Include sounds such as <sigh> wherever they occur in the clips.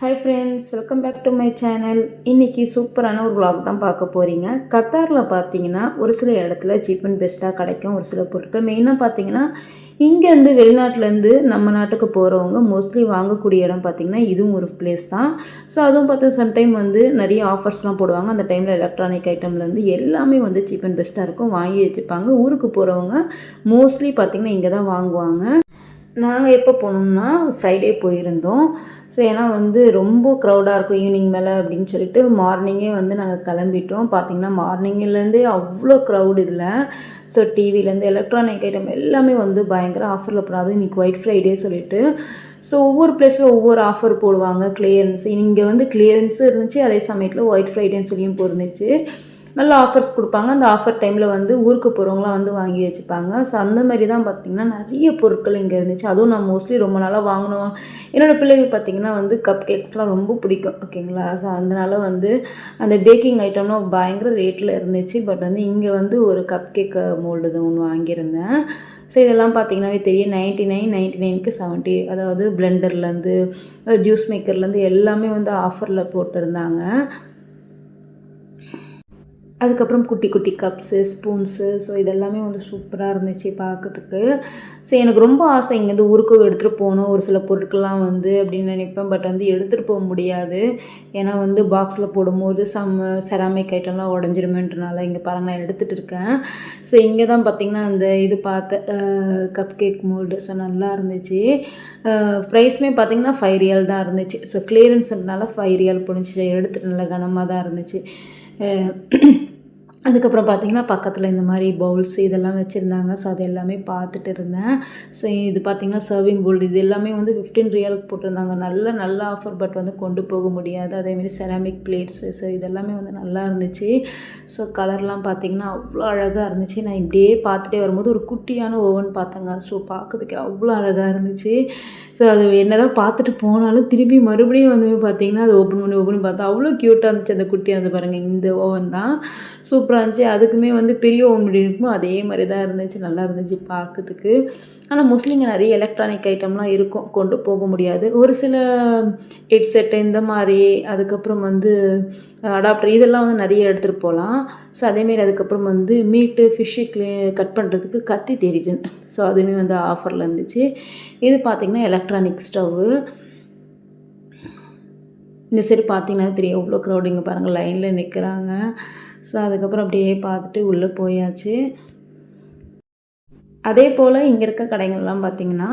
Hi friends welcome back to my channel இன்றைக்கி சூப்பரான ஒரு விளாக் தான் பார்க்க போகிறீங்க கத்தாரில் பார்த்தீங்கன்னா ஒரு சில இடத்துல சீப் அண்ட் பெஸ்ட்டாக கிடைக்கும் ஒரு சில பொருட்கள். மெயினாக பார்த்தீங்கன்னா இங்கேருந்து வெளிநாட்டிலேருந்து நம்ம நாட்டுக்கு போகிறவங்க மோஸ்ட்லி வாங்கக்கூடிய இடம் பார்த்திங்கன்னா இதுவும் ஒரு பிளேஸ் தான். ஸோ அதுவும் பார்த்தா சம்டைம் வந்து நிறைய ஆஃபர்ஸ்லாம் போடுவாங்க. அந்த டைமில் எலக்ட்ரானிக் ஐட்டம்லேருந்து எல்லாமே வந்து சீப் அண்ட் பெஸ்ட்டாக இருக்கும். வாங்கி வச்சுப்பாங்க ஊருக்கு போகிறவங்க மோஸ்ட்லி பார்த்திங்கன்னா இங்கே தான் வாங்குவாங்க. நாங்கள் எப்போ போனோம்னா ஃப்ரைடே போயிருந்தோம். ஸோ ஏன்னா வந்து ரொம்ப க்ரௌடாக இருக்கும் ஈவினிங் மேலே அப்படின்னு சொல்லிட்டு மார்னிங்கே வந்து நாங்கள் கிளம்பிட்டோம். பார்த்தீங்கன்னா மார்னிங்கிலேருந்தே அவ்வளோ க்ரௌடு இதில். ஸோ டிவிலேருந்து எலக்ட்ரானிக் ஐட்டம் எல்லாமே வந்து பயங்கர ஆஃபரில் போடும் அதுவும் இன்றைக்கி ஒயிட் ஃப்ரைடே சொல்லிட்டு. ஸோ ஒவ்வொரு பிளேஸில் ஒவ்வொரு ஆஃபர் போடுவாங்க. கிளியரன்ஸ் இங்கே வந்து கிளியரன்ஸும் இருந்துச்சு அதே சமயத்தில் ஒயிட் ஃப்ரைடேன்னு சொல்லியும் போயிருந்துச்சு நல்ல ஆஃபர்ஸ் கொடுப்பாங்க. அந்த ஆஃபர் டைமில் வந்து ஊருக்கு போகிறவங்களாம் வந்து வாங்கி வச்சுப்பாங்க. ஸோ அந்த மாதிரி தான் பார்த்திங்கன்னா நிறைய பொருட்கள் இங்கே இருந்துச்சு. அதுவும் நான் மோஸ்ட்லி ரொம்ப நாளாக வாங்கினோம் என்னோடய பிள்ளைகள் பார்த்திங்கன்னா வந்து கப் கேக்ஸ்லாம் ரொம்ப பிடிக்கும். ஓகேங்களா ஸோ அதனால வந்து அந்த பேக்கிங் ஐட்டம்லாம் பயங்கர ரேட்டில் இருந்துச்சு. பட் வந்து இங்கே வந்து ஒரு கப் கேக் மோல்டு தான் ஒன்று வாங்கியிருந்தேன். ஸோ இதெல்லாம் பார்த்தீங்கன்னாவே தெரியும். நைன்ட்டி நைன் நைன்ட்டி நைனுக்கு செவன்ட்டி அதாவது பிளெண்டர்லேருந்து ஜூஸ் மேக்கர்லேருந்து எல்லாமே வந்து ஆஃபரில் போட்டிருந்தாங்க. அதுக்கப்புறம் குட்டி குட்டி கப்ஸு ஸ்பூன்ஸு ஸோ இதெல்லாமே வந்து சூப்பராக இருந்துச்சு பார்க்கறதுக்கு ஸோ எனக்கு ரொம்ப ஆசை இங்கேருந்து ஊருக்கு எடுத்துகிட்டு போகணும் ஒரு சில பொருட்கள்லாம் வந்து அப்படின்னு நினைப்பேன். பட் வந்து எடுத்துகிட்டு போக முடியாது. ஏன்னா வந்து பாக்ஸில் போடும்போது சம் செராமிக் ஐட்டம்லாம் உடஞ்சிருமேன்றனால இங்கே பாருங்க நான் எடுத்துகிட்டு இருக்கேன். ஸோ இங்கே தான் பார்த்திங்கன்னா அந்த இது பார்த்த கப் கேக் மோல்டு ஸோ நல்லா இருந்துச்சு. ப்ரைஸுமே பார்த்திங்கன்னா ஃபைவ் ரியல் தான் இருந்துச்சு. ஸோ கிளியரன்ஸ்னால ஃபைவ் ரியல் போணுச்சு எடுத்துகிட்டு நல்லா கனமாக தான் இருந்துச்சு அதுக்கப்புறம் பார்த்திங்கன்னா பக்கத்தில் இந்த மாதிரி பவுல்ஸ் இதெல்லாம் வச்சுருந்தாங்க. ஸோ அது எல்லாமே பார்த்துட்டு இருந்தேன். ஸோ இது பார்த்திங்கன்னா சர்விங் போல்டு இது எல்லாமே வந்து ஃபிஃப்டீன் ரியலுக்கு போட்டிருந்தாங்க. நல்ல நல்ல ஆஃபர் பட் வந்து கொண்டு போக முடியாது. அதேமாரி செராமிக் பிளேட்ஸு ஸோ இதெல்லாமே வந்து நல்லா இருந்துச்சு. ஸோ கலர்லாம் பார்த்திங்கன்னா அவ்வளோ அழகாக இருந்துச்சு. நான் இப்படியே பார்த்துட்டே வரும்போது ஒரு குட்டியான ஓவன் பார்த்தேங்க. ஸோ பார்க்கறதுக்கு அவ்வளோ அழகாக இருந்துச்சு. ஸோ அது என்ன தான் பார்த்துட்டு போனாலும் திருப்பி மறுபடியும் வந்து பார்த்திங்கன்னா அது ஓப்பன் பண்ணி ஓப்பன் பண்ணி பார்த்தா அவ்வளோ க்யூட்டாக இருந்துச்சு அந்த குட்டியாக இருந்து பாருங்கள் இந்த ஓவன் தான். ஸோ சூப்பராக இருந்துச்சு அதுக்குமே வந்து பெரிய ஓவன் இருக்குமோ அதே மாதிரி தான் இருந்துச்சு நல்லா இருந்துச்சு பார்க்கறதுக்கு ஆனால் மோஸ்ட்லி இங்கே நிறைய எலக்ட்ரானிக் ஐட்டம்லாம் இருக்கும் கொண்டு போக முடியாது. ஒரு சில ஹெட்செட்டு இந்த மாதிரி அதுக்கப்புறம் வந்து அடாப்டர் இதெல்லாம் வந்து நிறைய எடுத்துகிட்டு போகலாம் ஸோ அதேமாரி அதுக்கப்புறம் வந்து மீட்டு ஃபிஷ்ஷு க்ளீ கட் பண்ணுறதுக்கு கத்தி தேடிட்டு ஸோ அதுவுமே வந்து ஆஃபரில் இருந்துச்சு. இது பார்த்திங்கன்னா எலக்ட்ரானிக் ஸ்டவ்வு இந்த சைடு பார்த்தீங்கன்னா தெரியும் எவ்வளோ க்ரௌடிங்க பாருங்கள் லைனில் நிற்கிறாங்க ஸோ அதுக்கப்புறம் அப்படியே பார்த்துட்டு உள்ளே போயாச்சு. அதே போல் இங்கே இருக்க கடைகள்லாம் பார்த்திங்கன்னா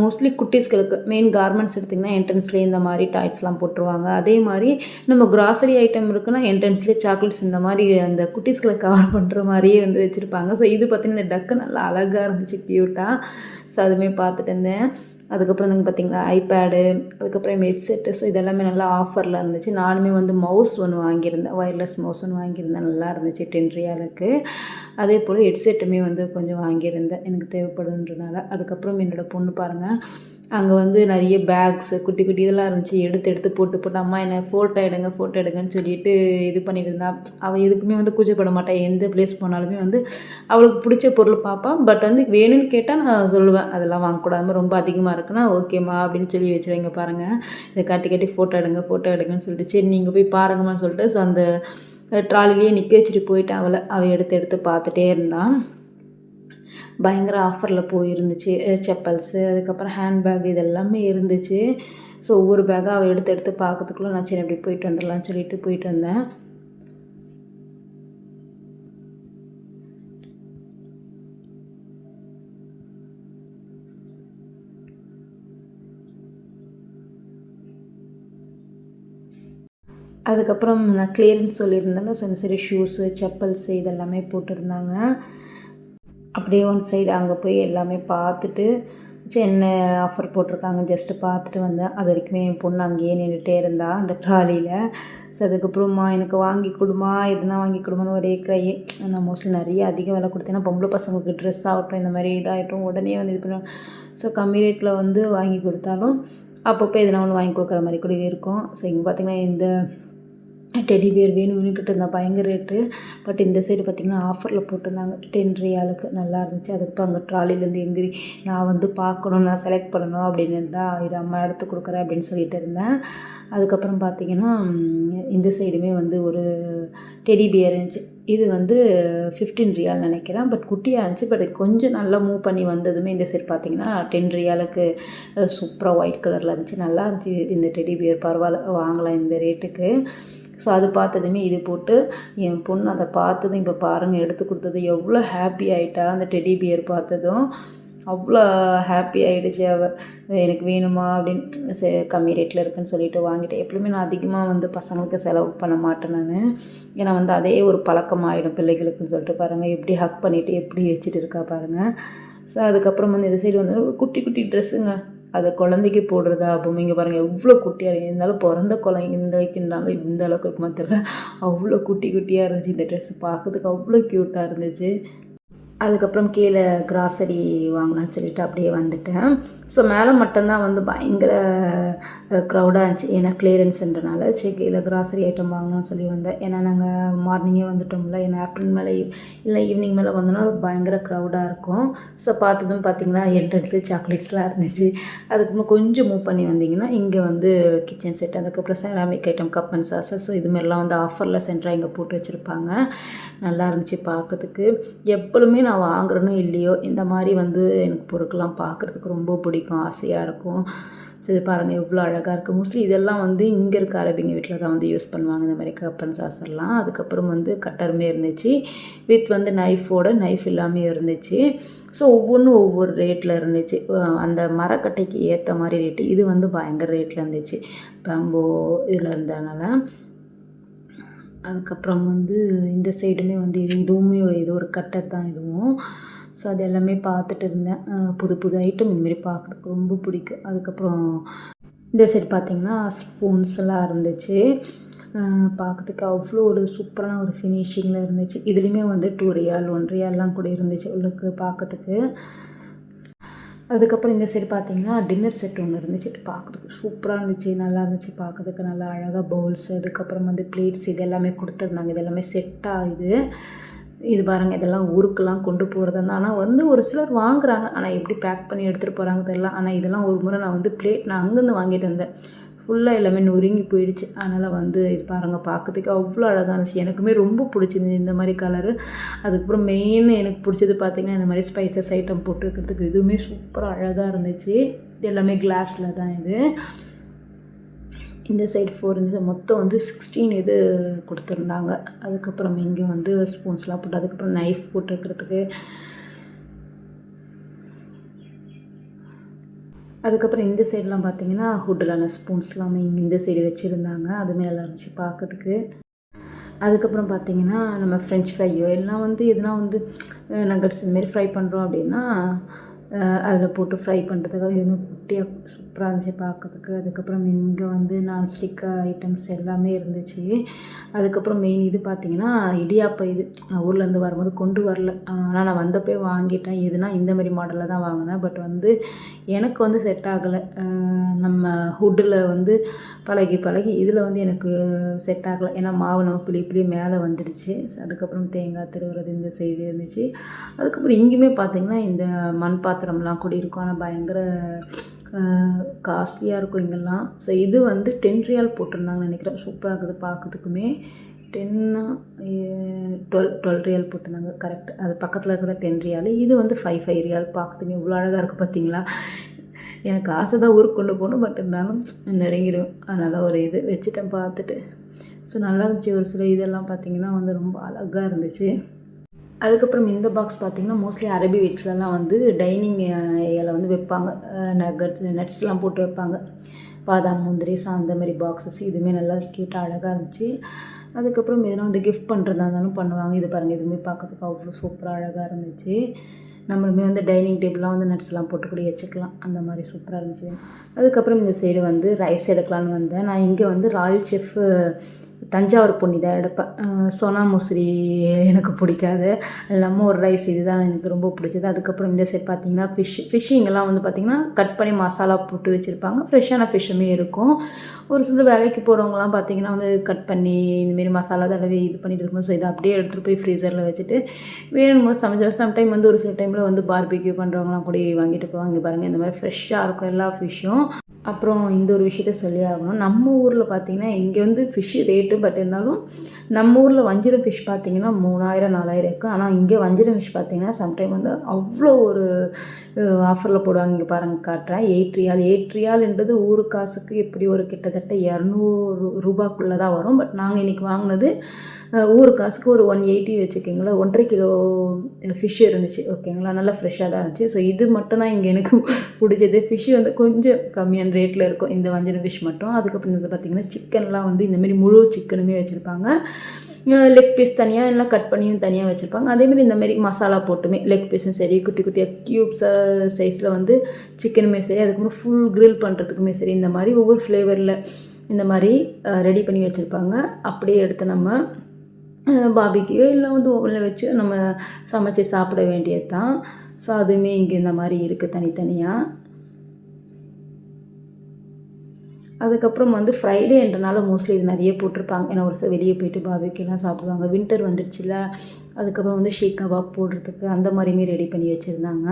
மோஸ்ட்லி குட்டீஸ்களுக்கு மெயின் கார்மெண்ட்ஸ் எடுத்திங்கன்னா என்ட்ரன்ஸ்லேயே இந்த மாதிரி டாய்ஸ்லாம் போட்டுருவாங்க. அதே மாதிரி நம்ம கிராசரி ஐட்டம் இருக்குன்னா என்ட்ரன்ஸ்லேயே சாக்லேட்ஸ் இந்த மாதிரி அந்த குட்டீஸ்களை கவர் பண்ணுற மாதிரியே வந்து வச்சுருப்பாங்க. ஸோ இது பார்த்திங்கன்னா இந்த டக்கு நல்லா அழகாக இருந்துச்சு க்யூட்டாக ஸோ அதுவுமே பார்த்துட்டு இருந்தேன். அதுக்கப்புறம் வந்து பார்த்திங்களா ஐபேடு அதுக்கப்புறம் ஹெட்செட்டு ஸோ இதெல்லாமே நல்லா ஆஃபரில் இருந்துச்சு. நானுமே வந்து மவுஸ் ஒன்று வாங்கியிருந்தேன். ஒயர்லெஸ் மவுஸ் ஒன்று வாங்கியிருந்தேன். நல்லா இருந்துச்சு டென் ரியாலுக்கு அதே போல் ஹெட்செட்டுமே வந்து கொஞ்சம் வாங்கியிருந்தேன். எனக்கு தேவைப்படுன்றனால அதுக்கப்புறம் என்னோடய பொண்ணு பாருங்கள் அங்கே வந்து நிறைய பேக்ஸு குட்டி குட்டி இதெல்லாம் இருந்துச்சு. எடுத்து எடுத்து போட்டு போட்டு அம்மா என்னை ஃபோட்டோ எடுங்க ஃபோட்டோ எடுங்கன்னு சொல்லிட்டு இது பண்ணிட்டு இருந்தா. அவள் எதுக்குமே வந்து கூச்சப்பட மாட்டாள் எந்த பிளேஸ் போனாலுமே வந்து அவளுக்கு பிடிச்ச பொருள் பார்ப்பான் பட் வந்து வேணும்னு கேட்டால் நான் சொல்லுவேன். அதெல்லாம் வாங்கக்கூடாது. ரொம்ப அதிகமாக இருக்குன்னா ஓகேம்மா அப்படின்னு சொல்லி வச்சுருங்க பாருங்கள் இதை காட்டி காட்டி ஃபோட்டோ எடுங்க ஃபோட்டோ எடுங்கன்னு சொல்லிட்டு. சரி நீங்கள் போய் பாருங்கம்மான்னு சொல்லிட்டு. ஸோ அந்த ட்ராலிலேயே நிற்க வச்சுட்டு போயிட்டேன் அவளை. அவள் எடுத்து எடுத்து பார்த்துட்டே இருந்தான் பயங்கர ஆஃபரில் போயிருந்துச்சு. செப்பல்ஸு அதுக்கப்புறம் ஹேண்ட்பேக் இதெல்லாமே இருந்துச்சு. ஸோ ஒவ்வொரு பேக்காக அவள் எடுத்து எடுத்து பார்க்கறதுக்குள்ளே நான் சரி அப்படி போயிட்டு வந்துடலாம்னு சொல்லிட்டு போயிட்டு வந்தேன். அதுக்கப்புறம் நான் கிளியரன்ஸ் சொல்லியிருந்தேன்ல சரி சரி ஷூஸு செப்பல்ஸு இதெல்லாமே போட்டிருந்தாங்க. அப்படியே ஒன் சைடு அங்கே போய் எல்லாமே பார்த்துட்டு சரி என்ன ஆஃபர் போட்டிருக்காங்க. ஜஸ்ட்டு பார்த்துட்டு வந்தேன். அது வரைக்குமே என் பொண்ணு அங்கேயே நின்றுட்டே இருந்தா அந்த ட்ராலியில் ஸோ அதுக்கப்புறமா எனக்கு வாங்கி கொடுமா எதுனா வாங்கி கொடுமான்னு ஒரே கையே நான் மோஸ்ட்லி நிறைய அதிக விலை கொடுத்தேன்னா பொம்பளை பசங்களுக்கு ட்ரெஸ் ஆகட்டும் இந்த மாதிரி இதாகட்டும் உடனே வந்து இது பண்ணுவேன் ஸோ கம்மி ரேட்டில் வந்து வாங்கி கொடுத்தாலும் அப்பப்போ எதனா ஒன்று வாங்கி கொடுக்குற மாதிரி கூட இருக்கும். ஸோ இங்கே பார்த்திங்கன்னா இந்த டெடி பியர் வேணும்னு கிட்ட இருந்தால் பயங்கர ரேட்டு பட் இந்த சைடு பார்த்திங்கன்னா ஆஃபரில் போட்டிருந்தாங்க. டென் ரியாலுக்கு நல்லா இருந்துச்சு. அதுக்கு அங்கே ட்ராலிலேருந்து எங்கிரி நான் வந்து பார்க்கணும் நான் செலக்ட் பண்ணணும் அப்படின்னு இருந்தால் ஆயிரம் அம்மா எடுத்து கொடுக்குறேன் அப்படின்னு சொல்லிட்டு இருந்தேன். அதுக்கப்புறம் பார்த்திங்கன்னா இந்த சைடுமே வந்து ஒரு டெடி பியர் இருந்துச்சு. இது வந்து ஃபிஃப்டீன் ரியால் நினைக்கிறேன். பட் குட்டியாக இருந்துச்சு. பட் கொஞ்சம் நல்லா மூவ் பண்ணி வந்ததுமே இந்த சைடு பார்த்திங்கன்னா டென் ரியாலுக்கு சூப்பராக ஒயிட் கலரில் இருந்துச்சு. நல்லா இருந்துச்சு. இந்த டெடி பியர் பரவாயில்ல. வாங்கலாம் இந்த ரேட்டுக்கு ஸோ அது பார்த்ததுமே இது போட்டு என் பொண்ணு அதை பார்த்ததும் இப்போ பாருங்கள் எடுத்து கொடுத்தது எவ்வளோ ஹாப்பி ஆகிட்டா அந்த டெடி பியர் பார்த்ததும். அவ்வளோ ஹாப்பி ஆகிடுச்சு அவள் எனக்கு வேணுமா அப்படின்னு சரி கம்மி ரேட்டில் இருக்குன்னு சொல்லிட்டு வாங்கிட்டேன். எப்பவுமே நான் அதிகமாக வந்து பசங்களுக்கு செலவு பண்ண மாட்டேன் நான். ஏன்னா வந்து அதே ஒரு பழக்கமாகிடும் பிள்ளைகளுக்குன்னு சொல்லிட்டு பாருங்கள் எப்படி ஹக் பண்ணிவிட்டு எப்படி வச்சுட்டு இருக்கா பாருங்கள் ஸோ அதுக்கப்புறம் வந்து இந்த சைடு வந்து ஒரு குட்டி குட்டி ட்ரெஸ்ஸுங்க அதை குழந்தைக்கு போடுறதா அப்போ இங்கே பாருங்கள் எவ்வளோ குட்டியாக இருந்தாலும் பிறந்த குழந்தை இந்த இந்த அளவுக்கு இருக்குமா தெரியல. அவ்வளோ குட்டி குட்டியாக இருந்துச்சு. இந்த ட்ரெஸ் பார்க்கறதுக்கு அவ்வளோ க்யூட்டாக இருந்துச்சு. அதுக்கப்புறம் கீழே கிராசரி வாங்கலாம்னு சொல்லிட்டு அப்படியே வந்துட்டேன். ஸோ மேலே மட்டும்தான் வந்து பயங்கர க்ரௌடாக இருந்துச்சு. ஏன்னா கிளியரன்ஸ்ன்றனால சரி கீழே கிராசரி ஐட்டம் வாங்கலாம்னு சொல்லி வந்தேன். ஏன்னா நாங்கள் மார்னிங்கே வந்துட்டோம்ல. ஏன்னா ஆஃப்டர்நூன் மேலே இல்லை ஈவினிங் மேலே வந்தோன்னா பயங்கர க்ரௌடாக இருக்கும். ஸோ பார்த்ததும் பார்த்தீங்கன்னா என்ட்ரன்ஸு சாக்லேட்ஸ்லாம் இருந்துச்சு. அதுக்கப்புறம் கொஞ்சம் மூவ் பண்ணி வந்தீங்கன்னா இங்கே வந்து கிச்சன் செட் அதுக்கப்புறம் ceramic item cup and sauces so இதுமாரிலாம் வந்து ஆஃபரில் சென்டராக இங்கே போட்டு வச்சுருப்பாங்க. நல்லா இருந்துச்சு பார்க்கறதுக்கு. எப்பொழுதுமே நான் வாங்குறேனோ இல்லையோ இந்த மாதிரி வந்து எனக்கு பொருட்கள்லாம் பார்க்குறதுக்கு ரொம்ப பிடிக்கும் ஆசையாக இருக்கும். சரி பாருங்கள் எவ்வளோ அழகாக இருக்குது மோஸ்ட்லி இதெல்லாம் வந்து இங்கே இருக்க அரபிங்க வீட்டில் தான் வந்து யூஸ் பண்ணுவாங்க. இந்த மாதிரி கப்பன் சாசர்லாம் அதுக்கப்புறம் வந்து கட்டருமே இருந்துச்சு. வித் வந்து நைஃபோட நைஃப் எல்லாமே இருந்துச்சு. ஸோ ஒவ்வொன்றும் ஒவ்வொரு ரேட்டில் இருந்துச்சு. அந்த மரக்கட்டைக்கு ஏற்ற மாதிரி ரேட்டு இது வந்து பயங்கர ரேட்டில் இருந்துச்சு. பேம்போ இதில் இருந்ததுனால. அதுக்கப்புறம் வந்து இந்த சைடுமே வந்து இது இதுவுமே இது ஒரு கட்டை தான் இதுவும். ஸோ அது எல்லாமே பார்த்துட்டு இருந்தேன். புது புது ஐட்டம் இந்தமாரி பார்க்குறதுக்கு ரொம்ப பிடிக்கும். அதுக்கப்புறம் இந்த சைடு பார்த்திங்கன்னா ஸ்பூன்ஸ் எல்லாம் இருந்துச்சு. பார்க்கறதுக்கு அவ்வளோ ஒரு சூப்பரான ஒரு ஃபினிஷிங்கில் இருந்துச்சு. இதுலேயுமே வந்து டூ ரியால் ஒன் ரியால்லாம் கூட இருந்துச்சு உள்ளுக்கு பார்க்கறதுக்கு. அதுக்கப்புறம் இந்த சைடு பார்த்தீங்கன்னா டின்னர் செட் ஒன்று இருந்துச்சு. பார்க்குறதுக்கு சூப்பராக இருந்துச்சு. நல்லா இருந்துச்சு பார்க்கறதுக்கு. நல்லா அழகாக பவுல்ஸ் அதுக்கப்புறம் வந்து பிளேட்ஸ் இது எல்லாமே கொடுத்துருந்தாங்க. இது எல்லாமே செட்டாக இது இது பாருங்கள் இதெல்லாம் ஊருக்கெல்லாம் கொண்டு போகிறது தான். ஆனால் வந்து ஒரு சிலர் வாங்குறாங்க. ஆனால் எப்படி பேக் பண்ணி எடுத்துகிட்டு போகிறாங்க தெரியல. ஆனால் இதெல்லாம் ஒரு முறை நான் வந்து பிளேட் நான் அங்கேருந்து வாங்கிட்டு வந்தேன். ஃபுல்லாக எல்லாமே நொறுங்கி போயிடுச்சு. அதனால் வந்து இது பாருங்கள் பார்க்கறதுக்கு அவ்வளோ அழகாக இருந்துச்சு எனக்குமே ரொம்ப பிடிச்சிருந்துச்சு இந்த மாதிரி கலரு அதுக்கப்புறம் மெயின் எனக்கு பிடிச்சது பார்த்திங்கன்னா இந்த மாதிரி ஸ்பைசஸ் ஐட்டம் போட்டு வைக்கிறதுக்கு இதுவுமே சூப்பராக அழகாக இருந்துச்சு. எல்லாமே கிளாஸில் தான் இது. இந்த சைடு ஃபோர் இந்த மொத்தம் வந்து சிக்ஸ்டீன் இது கொடுத்துருந்தாங்க. அதுக்கப்புறம் இங்கே வந்து ஸ்பூன்ஸ்லாம் போட்டு அதுக்கப்புறம் நைஃப் போட்டு வைக்கிறதுக்கு அதுக்கப்புறம் இந்த சைட்லாம் பார்த்தீங்கன்னா ஹுட்டிலான ஸ்பூன்ஸ்லாமே இங்கே இந்த சைடு வச்சுருந்தாங்க. அதுவுமே நல்லா இருந்துச்சு பார்க்கறதுக்கு. அதுக்கப்புறம் பார்த்தீங்கன்னா நம்ம ஃப்ரெஞ்ச் ஃப்ரையோ எல்லாம் வந்து எதுனா வந்து நகட்ஸ் இதுமாரி ஃப்ரை பண்ணுறோம் அப்படின்னா அதில் போட்டு ஃப்ரை பண்ணுறதுக்காக எதுவுமே குட்டியாக சூப்பராக இருந்துச்சு பார்க்கறதுக்கு. அதுக்கப்புறம் இங்கே வந்து நான்ஸ்டிக் ஐட்டம்ஸ் எல்லாமே இருந்துச்சு. அதுக்கப்புறம் மெயின் இது பார்த்தீங்கன்னா இடியாப்ப இது. நான் ஊர்லேருந்து வரும்போது கொண்டு வரல. ஆனால் நான் வந்தப்போ வாங்கிட்டேன். எதுனா இந்த மாதிரி மாடலில் தான் வாங்கினேன். பட் வந்து எனக்கு வந்து செட் ஆகலை. நம்ம ஹுட்டில் வந்து பழகி பழகி இதில் வந்து எனக்கு செட் ஆகலை. ஏன்னா மாவு நம்ம புளி புளி மேலே வந்துடுச்சு அதுக்கப்புறம் தேங்காய் திருவுறது இந்த சைடு இருந்துச்சு. அதுக்கப்புறம் இங்கேயுமே பார்த்திங்கன்னா இந்த மண் பாத்திரம்லாம் கூட இருக்கும். ஆனால் பயங்கர காஸ்ட்லியாக இருக்கும் இங்கெல்லாம். ஸோ இது வந்து டென் ரியால் போட்டிருந்தாங்கன்னு நினைக்கிறேன். சூப்பராக இருக்குது பார்க்கறதுக்குமே டென்னா டுவெல் டுவெல் ரியல் போட்டிருந்தாங்க. கரெக்ட் அது பக்கத்தில் இருக்கிற டென் ரியால் இது வந்து ஃபைவ் ஃபைவ் ரியால் பார்க்குறதுங்க இவ்வளோ அழகாக இருக்குது பார்த்தீங்களா எனக்கு ஆசை தான் ஊருக்கு கொண்டு போகணும் பட் இருந்தாலும் நெருங்கிடும் அதனால் ஒரு இது வச்சுட்டேன் பார்த்துட்டு. ஸோ நல்லா இருந்துச்சு. ஒரு சில இதெல்லாம் பார்த்தீங்கன்னா வந்து ரொம்ப அழகாக இருந்துச்சு. அதுக்கப்புறம் இந்த பாக்ஸ் பார்த்தீங்கன்னா மோஸ்ட்லி அரபி வீட்ஸ்லலாம் வந்து டைனிங் ஏரியாவில் வந்து வைப்பாங்க. நகட் நட்ஸ்லாம் போட்டு வைப்பாங்க. பாதாம் முந்திரி ஸோ அந்த மாதிரி பாக்ஸஸ் இதுவுமே நல்லா க்யூட்டாக அழகாக இருந்துச்சு. அதுக்கப்புறம் எதனா வந்து கிஃப்ட் பண்ணுறதா இருந்தாலும் பண்ணுவாங்க. இது பாருங்கள் எதுவுமே பார்க்கறதுக்கு அவ்வளோ சூப்பராக அழகாக இருந்துச்சு. நம்மளுமே வந்து டைனிங் டேபிளாக வந்து நட்ஸ்லாம் போட்டு கூட வச்சுக்கலாம். அந்த மாதிரி சூப்பராக இருந்துச்சு. அதுக்கப்புறம் இந்த சைடு வந்து ரைஸ் எடுக்கலான்னு வந்தேன். நான் இங்கே வந்து ராயல் செஃப் தஞ்சாவூர் பொன்னி தான் எடுப்பேன். சோனா முசிறி எனக்கு பிடிக்காது. லெமன் ரைஸ் இதுதான் எனக்கு ரொம்ப பிடிச்சது. அதுக்கப்புறம் இந்த சைட் பார்த்தீங்கன்னா ஃபிஷ் ஃபிஷ்ஷிங்கெல்லாம் வந்து பார்த்திங்கன்னா கட் பண்ணி மசாலா போட்டு வச்சுருப்பாங்க. ஃப்ரெஷ்ஷான ஃபிஷ்ஷுமே இருக்கும். ஒரு சில வேலைக்கு போகிறவங்களாம் பார்த்தீங்கன்னா வந்து கட் பண்ணி இந்தமாரி மசாலா தடவை இது பண்ணிட்டு இருக்கும்போது ஸோ இதை அப்படியே எடுத்துகிட்டு போய் ஃப்ரீசரில் வச்சுட்டு வேணும்போது சமைச்சா சம்டைம் வந்து ஒரு சில டைமில் வந்து பார்பிக்யூ பண்ணுறவங்களாம் கூட வாங்கிட்டு போவாங்க. பாருங்கள் இந்த மாதிரி ஃப்ரெஷ்ஷாக இருக்கும் எல்லா ஃபிஷ்ஷும் அப்புறம் இந்த ஒரு விஷயத்த சொல்லி ஆகணும். நம்ம ஊரில் பார்த்திங்கன்னா இங்கே வந்து ஃபிஷ் ரேட்டு பட் இருந்தாலும் நம்ம ஊரில் வஞ்சிரம் ஃபிஷ் பார்த்திங்கன்னா மூணாயிரம் நாலாயிரம் இருக்குது ஆனால் இங்கே வஞ்சிரம் ஃபிஷ் பார்த்திங்கன்னா சம்டைம் வந்து அவ்வளோ ஒரு ஆஃபரில் போடுவாங்க. இங்கே பாருங்கள் காட்டுறேன் எயிட் ரியால் எயிட் ரியால்ன்றது ஊரு காசுக்கு எப்படி ஒரு கிட்டத்தட்ட இரநூறு ரூபாக்குள்ளே தான் வரும். பட் நாங்கள் இன்றைக்கி வாங்கினது ஊர் ஊரு காசுக்கு ஒரு ஒன் எயிட்டி வச்சுக்கிங்களேன். ஒன்றரை கிலோ ஃபிஷ் இருந்துச்சு. ஓகேங்களா? நல்லா ஃப்ரெஷ்ஷாக தான் இருந்துச்சு. ஸோ இது மட்டும் தான் இங்கே எனக்கு பிடிச்சது. ஃபிஷ் வந்து கொஞ்சம் கம்மியான ரேட்டில் இருக்கும். இந்த வஞ்சரம் ஃபிஷ் மட்டும். அதுக்கப்புறம் பார்த்திங்கன்னா சிக்கன்லாம் வந்து இந்தமாரி முழு சிக்கனுமே வச்சுருப்பாங்க. லெக் பீஸ் தனியாக எல்லாம் கட் பண்ணியும் தனியாக வச்சுருப்பாங்க. அதேமாதிரி இந்த மாதிரி மசாலா போட்டுமே லெக் பீஸும் சரி குட்டி குட்டியாக க்யூப்ஸ் சைஸில் வந்து சிக்கனுமே சரி அதுக்கப்புறம் ஃபுல் க்ரில் பண்ணுறதுக்குமே சரி இந்த மாதிரி ஒவ்வொரு ஃப்ளேவரில் இந்த மாதிரி ரெடி பண்ணி வச்சுருப்பாங்க. அப்படியே எடுத்து நம்ம பாபிக்கு இல்லை வந்து ஓவனில் வச்சு நம்ம சமைச்சு சாப்பிட வேண்டியது தான் ஸோ அதுவுமே இங்கே இந்த மாதிரி இருக்குது தனித்தனியாக அதுக்கப்புறம் வந்து ஃப்ரைடேன்றனால மோஸ்ட்லி இது நிறைய போட்டிருப்பாங்க. ஏன்னா ஒரு சில வெளியே போயிட்டு பாபிக்கெல்லாம் சாப்பிடுவாங்க. வின்டர் வந்துருச்சுல அதுக்கப்புறம் வந்து ஷீக் கபாப் போடுறதுக்கு அந்த மாதிரியுமே ரெடி பண்ணி வச்சுருந்தாங்க.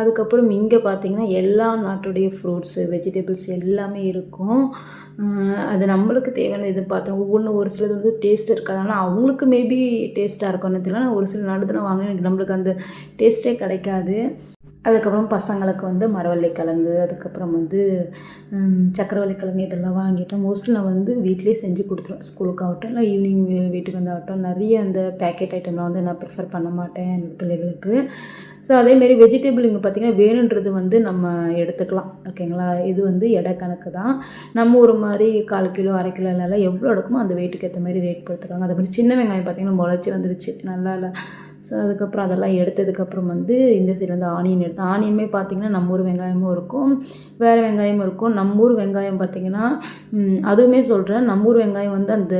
அதுக்கப்புறம் இங்கே பார்த்தீங்கன்னா எல்லா நாட்டுடைய ஃப்ரூட்ஸு வெஜிடபிள்ஸ் எல்லாமே இருக்கும். அது நம்மளுக்கு தேவையான இது பார்த்தோம் ஒவ்வொன்றும் ஒரு சிலது வந்து டேஸ்ட் இருக்காது. ஆனால் அவங்களுக்கு மேபி டேஸ்ட்டாக இருக்கும்னு தெரியல. ஆனால் ஒரு சில நாடுதான் வாங்கினா எனக்கு நம்மளுக்கு அந்த டேஸ்ட்டே கிடைக்காது. அதுக்கப்புறம் பசங்களுக்கு வந்து மரவள்ளி கிழங்கு அதுக்கப்புறம் வந்து சக்கரவள்ளி கிழங்கு இதெல்லாம் வாங்கிட்டோம். மோஸ்ட்லி நான் வந்து வீட்லேயே செஞ்சு கொடுத்துருவேன். ஸ்கூலுக்கு ஆகட்டும் இல்லை ஈவினிங் வீட்டுக்கு வந்தாகட்டும் நிறைய அந்த பேக்கெட் ஐட்டம்லாம் வந்து நான் ப்ரிஃபர் பண்ண மாட்டேன் என் பிள்ளைகளுக்கு. ஸோ அதேமாரி வெஜிடபிள் இங்கே பார்த்திங்கன்னா வேணுன்றது வந்து நம்ம எடுத்துக்கலாம். ஓகேங்களா இது வந்து எடை கணக்கு தான். நம்ம ஒரு மாதிரி கால் கிலோ அரை கிலோ எல்லாம் எவ்வளோ எடுக்குமோ அந்த வெயிட்டுக்கு ஏற்ற மாதிரி ரேட் கொடுத்துருவாங்க. அதே மாதிரி சின்ன வெங்காயம் பார்த்திங்கன்னா முளைச்சி வந்துருச்சு. நல்லா இல்லை. ஸோ அதுக்கப்புறம் அதெல்லாம் எடுத்ததுக்கப்புறம் வந்து இந்த சைடு வந்து ஆனியன் எடுத்தேன். ஆனியனுமே பார்த்திங்கன்னா நம்ம ஊர் வெங்காயமும் இருக்கும். வேறு வெங்காயமும் இருக்கும். நம்ம ஊர் வெங்காயம் பார்த்திங்கன்னா அதுவுமே சொல்கிறேன் நம்ம ஊர் வெங்காயம் வந்து அந்த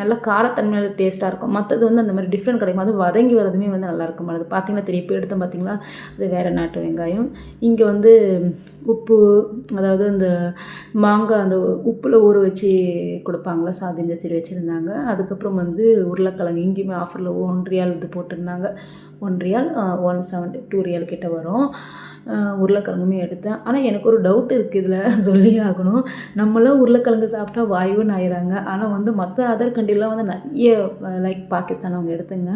நல்ல காரத்தன்மையான டேஸ்ட்டாக இருக்கும். மற்றது வந்து அந்த மாதிரி டிஃப்ரெண்ட் கிடைக்கும். அது வதங்கி வரதுமே வந்து நல்லா இருக்கும். அது பார்த்திங்கன்னா தெரியும். இப்போ எடுத்தோம் பார்த்திங்களா அது வேறு நாட்டு வெங்காயம். இங்கே வந்து உப்பு அதாவது அந்த மாங்காய் அந்த உப்பில் ஊற வச்சு கொடுப்பாங்களா? சாதி இந்த சைடு வச்சுருந்தாங்க. அதுக்கப்புறம் வந்து உருளைக்கிழங்கு இங்கேயுமே ஆஃபரில் ஒன்றியால் இது போட்டிருந்தாங்க. One riyal one seventy two riyal கிட்ட வரும். உருளைக்கிழங்குமே எடுத்தேன். ஆனால் எனக்கு ஒரு டவுட் இருக்குது இதில். <laughs> சொல்லி ஆகணும். நம்மளாம் உருளைக்கிழங்கு சாப்பிட்டா வாயுன்னு ஆயிடுறாங்க ஆனால் வந்து மற்ற அதர் கண்ட்ரிலாம் வந்து நிறைய லைக் பாகிஸ்தான் அவங்க எடுத்துங்க.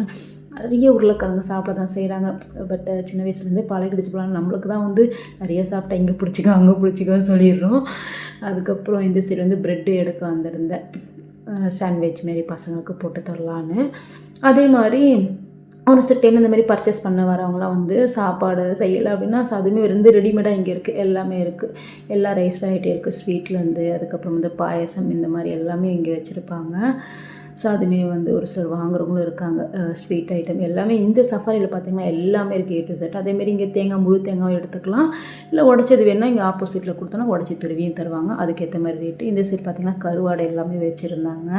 நிறைய உருளைக்கிழங்கு சாப்பிட தான் செய்கிறாங்க பட் சின்ன வயசுலேருந்தே பழகிடுச்சு போகலாம் நம்மளுக்கு தான் வந்து நிறைய சாப்பிட்டா இங்கே பிடிச்சிக்கோ அங்கே பிடிச்சிக்கோன்னு சொல்லிடுறோம். அதுக்கப்புறம் இந்த சைடு வந்து ப்ரெட்டு எடுக்க வந்திருந்தேன். சாண்ட்விச் மாரி பசங்களுக்கு போட்டு தரலான்னு. அதே மாதிரி ஒரு சில டைம் இந்த மாதிரி பர்ச்சேஸ் பண்ண வரவங்களாம் வந்து சாப்பாடு செய்யலை அப்படின்னா அதுவுமே வந்து ரெடிமேடாக இங்கே இருக்குது எல்லாமே இருக்குது எல்லா ரைஸ் வெரைட்டி இருக்குது ஸ்வீட்லேருந்து அதுக்கப்புறம் வந்து பாயசம் இந்த மாதிரி எல்லாமே இங்கே வச்சுருப்பாங்க. ஸோ அதுவுமே வந்து ஒரு சிலர் வாங்குறவங்களும் இருக்காங்க. ஸ்வீட் ஐட்டம் எல்லாமே இந்த சஃபாரியில் பார்த்தீங்கன்னா எல்லாமே இருக்குது ஏ டு செட் அதேமாரி இங்கே தேங்காய் முழு தேங்காயும் எடுத்துக்கலாம். இல்லை உடச்சது வேணால் இங்கே ஆப்போசிட்டில் கொடுத்தோன்னா உடச்சி துருவியும் தருவாங்க. அதுக்கேற்ற மாதிரி ரேட்டு இந்த சைடு பார்த்தீங்கன்னா கருவாடை எல்லாமே வச்சுருந்தாங்க.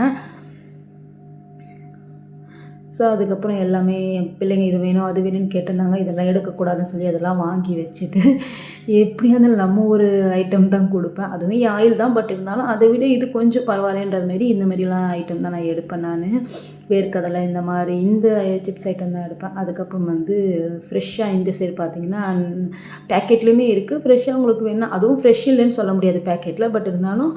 ஸோ அதுக்கப்புறம் எல்லாமே என் பிள்ளைங்க இது வேணும் அது வேணும்னு கேட்டிருந்தாங்க. இதெல்லாம் எடுக்கக்கூடாதுன்னு சொல்லி அதெல்லாம் வாங்கி வச்சுட்டு எப்படியா இருந்தாலும் நம்ம ஒரு ஐட்டம் தான் கொடுப்பேன். அதுவும் ஆயில் தான் பட் இருந்தாலும் அதை விட இது கொஞ்சம் பரவாயில்லன்றது மாரி இந்த மாதிரிலாம் ஐட்டம் தான் நான் எடுப்பேன் நான். வேர்க்கடலை இந்த மாதிரி இந்த சிப்ஸ் ஐட்டம் தான் எடுப்பேன். அதுக்கப்புறம் வந்து ஃப்ரெஷ்ஷாக இந்த சைடு பார்த்தீங்கன்னா பேக்கெட்லேயுமே இருக்குது ஃப்ரெஷ்ஷாக உங்களுக்கு வேணால் அதுவும் ஃப்ரெஷ் இல்லைன்னு சொல்ல முடியாது பேக்கெட்டில் பட் இருந்தாலும்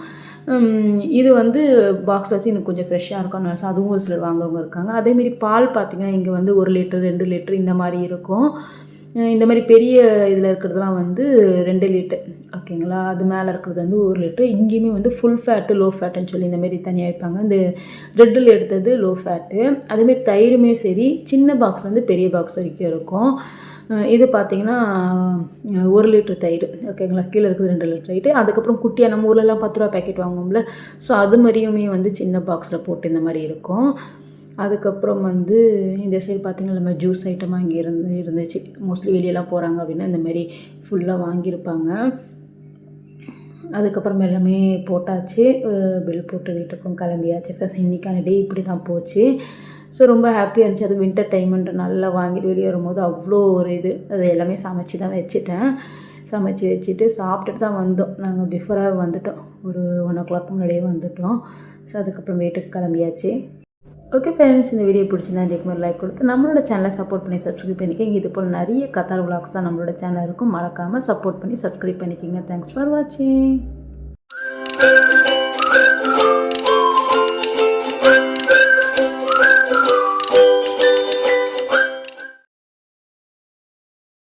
இது வந்து பாக்ஸ் வச்சு எனக்கு கொஞ்சம் ஃப்ரெஷ்ஷாக இருக்கும்னு நினச்சேன். அதுவும் ஒரு சிலர் வாங்குறவங்க இருக்காங்க. அதேமாரி பால் பார்த்தீங்கன்னா இங்கே வந்து ஒரு லிட்டர் ரெண்டு லிட்டர் இந்த மாதிரி இருக்கும். இந்த மாதிரி பெரிய இதில் இருக்கிறதுலாம் வந்து ரெண்டு லிட்டர் ஓகேங்களா? அது மேலே இருக்கிறது வந்து ஒரு லிட்டர். இங்கேயுமே வந்து ஃபுல் ஃபேட்டு லோ ஃபேட்டுன்னு சொல்லி இந்த மாதிரி தனியாக வைப்பாங்க. இந்த ரெட்டில் எடுத்தது லோ ஃபேட்டு அதேமாரி தயிருமே சரி சின்ன பாக்ஸ் வந்து பெரிய பாக்ஸ் வரைக்கும் இருக்கும். இது பார்த்தீங்கன்னா ஒரு லிட்டர் தயிர் ஓகேங்களா? கீழே இருக்குது ரெண்டு லிட்டர் தயிர். அதுக்கப்புறம் குட்டியாக நம்ம ஊர்லலாம் பத்து ரூபா பேக்கெட் வாங்குவோம்ல. ஸோ அது மாதிரியுமே வந்து சின்ன பாக்ஸில் போட்டு இந்த மாதிரி இருக்கும். அதுக்கப்புறம் வந்து இந்த சைடு பார்த்திங்கன்னா நம்ம ஜூஸ் ஐட்டமாக இங்கே இருந்து இருந்துச்சு. மோஸ்ட்லி வெளியெல்லாம் போகிறாங்க அப்படின்னா இந்தமாரி ஃபுல்லாக வாங்கியிருப்பாங்க. அதுக்கப்புறம் எல்லாமே போட்டாச்சு. பில் போட்டு வீட்டுக்கும் கிளம்பியாச்சு. ஃபஸ்ட் இன்றைக்கான டே இப்படி தான் போச்சு. ஸோ ரொம்ப ஹாப்பியாக இருந்துச்சு. அது வின்டர் டைமுன்ட்டு நல்லா வாங்கிட்டு வெளியே வரும்போது அவ்வளோ ஒரு இது. அது எல்லாமே சமைச்சு தான் வச்சுட்டேன். சமைச்சு வச்சுட்டு சாப்பிட்டுட்டு தான் வந்தோம். நாங்கள் பிஃபோராக வந்துட்டோம். ஒரு ஒன் ஓ கிளாக் முன்னாடியே வந்துட்டோம். ஸோ அதுக்கப்புறம் வீட்டுக்கு கிளம்பியாச்சு. ஓகே ஃப்ரெண்ட்ஸ் இந்த வீடியோ பிடிச்சிருந்தா இதே மாதிரி லைக் கொடுத்து நம்மளோட சேனலை சப்போர்ட் பண்ணி சப்ஸ்கிரைப் பண்ணிக்கோங்க. இது போல் நிறைய கத்தார் விளாக்ஸ் தான் நம்மளோட சேனல் இருக்கும். மறக்காமல் சப்போர்ட் பண்ணி சப்ஸ்கிரைப் பண்ணிக்கோங்க. தேங்க்ஸ் ஃபார் வாட்சிங்